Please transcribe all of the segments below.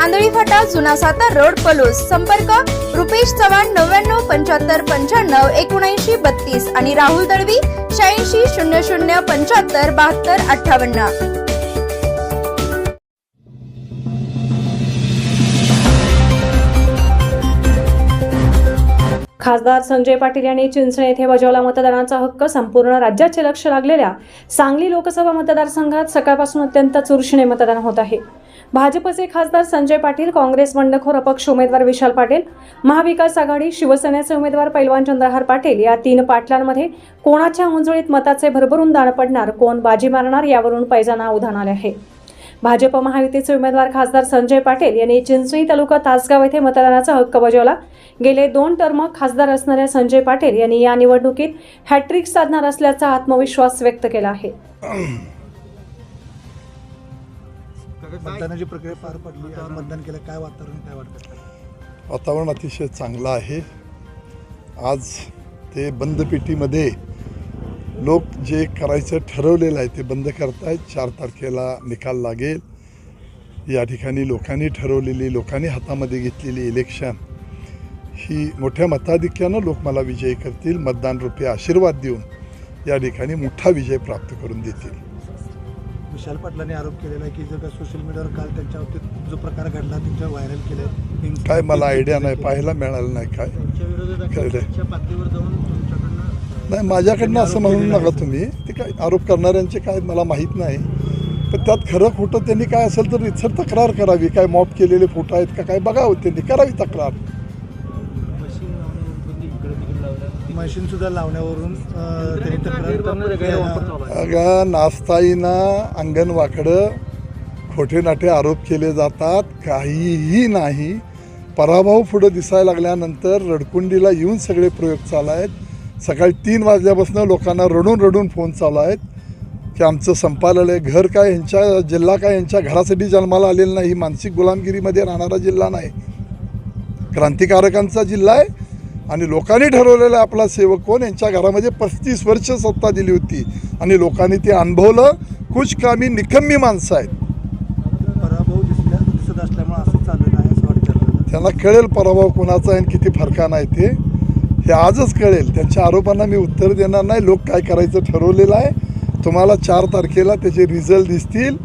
Andhali Phata जुना Satara road Palus. संपर्क रुपेश चव्हाण नव्याण्णव पंच्याहत्तर पंच्याण्णव एकोणऐंशी बत्तीस. आणि राहुल दळवी शहाऐंशी शून्य शून्य पंच्याहत्तर बहात्तर अठ्ठावन्न. खासदार संजय पाटील यांनी चिंचणे येथे बजावला मतदानाचा हक्क संपूर्ण राज्याचे लक्ष लागलेल्या सांगली लोकसभा मतदारसंघात सकाळपासून अत्यंत चुरशीने मतदान होत आहे. भाजपचे खासदार संजय पाटील काँग्रेस बंडखोर अपक्ष उमेदवार विशाल पाटील महाविकास आघाडी शिवसेनेचे उमेदवार पैलवान चंद्रहार पाटील या तीन पाटलांमध्ये कोणाच्या उंजळीत मताचे भरभरून दान पडणार कोण बाजी मारणार यावरून पैजाना उधाण आले आहे. भाजप महायुतीचे उमेदवार खासदार संजय पाटील यांनी चिंचणी तालुका तासगाव येथे मतदानाचा हक्क बजावला. गेले दोन टर्म खासदार असणाऱ्या संजय पाटील यांनी या निवडणुकीत हॅट्रिक साधणार असल्याचा आत्मविश्वास व्यक्त केला आहे. मतदानाची प्रक्रिया पार पडली मतदान केलं काय वातावरण काय वाटतं? वातावरण अतिशय चांगलं आहे. आज ते बंद पेटीमध्ये लोक जे करायचं ठरवलेलं आहे ते बंद करतायत. चार तारखेला निकाल लागेल. या ठिकाणी लोकांनी ठरवलेली लोकांनी हातामध्ये घेतलेली इलेक्शन ही मोठ्या मताधिक्यानं लोक मला विजयी करतील मतदान रूपी आशीर्वाद देऊन या ठिकाणी मोठा विजय प्राप्त करून देतील. विशाल पाटलांनी आरोप केलेला आहे की जो काय सोशल मीडियावर काल त्यांच्या बाबतीत जो प्रकार घडला त्यांच्या व्हायरल केले काय मला आयडिया नाही पाहायला मिळालं नाही काय? पातळीवर जाऊन नाही माझ्याकडनं असं म्हणू नका तुम्ही. ते काय आरोप करणाऱ्यांचे काय मला माहीत नाही. पण त्यात खरं खोटं त्यांनी काय असेल तर इतर तक्रार करावी. काय मॉप केलेले फोटो आहेत का काय बघावं त्यांनी. करावी तक्रार. मशीन सुद्धा लावण्यावरून अं, त्यांनी तक्रार अगं नास्ताईनं अंगण वाकडं खोटे नाटे आरोप केले जातात. काहीही नाही. पराभव पुढं दिसायला लागल्यानंतर रडकुंडीला येऊन सगळे प्रयोग चालू आहेत सकाळी तीन वाजल्यापासून लोकांना रडून रडून फोन चालू आहेत की आमचं संपालेलं आहे घर काय यांच्या जिल्हा काय यांच्या घरासाठी जन्माला आलेला नाही ही मानसिक गुलामगिरीमध्ये राहणारा जिल्हा नाही. क्रांतिकारकांचा जिल्हा आहे आणि लोकांनी ठरवलेला आपला सेवक कोण? यांच्या घरामध्ये पस्तीस वर्ष सत्ता दिली होती आणि लोकांनी ते अनुभवलं. कुचकामी निकम्मी माणसं आहेत. त्यांना कळेल पराभव कोणाचा आहे आणि किती फरकानं आहे ते. ते आजच कळेल. त्यांच्या आरोपांना मी उत्तर देणार नाही. लोक काय करायचं ठरवलेलं आहे. तुम्हाला चार तारखेला त्याचे रिझल्ट दिसतील.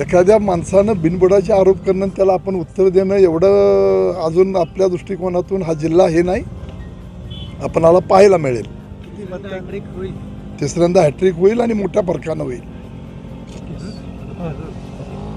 एखाद्या माणसानं बिनबुडाचे आरोप करणं आणि त्याला आपण उत्तर देणं एवढं अजून आपल्या दृष्टिकोनातून हा जिल्हा हे नाही. आपणाला पाहायला मिळेल. होईल तिसऱ्यांदा हॅट्रिक होईल आणि मोठ्या फरकानं होईल.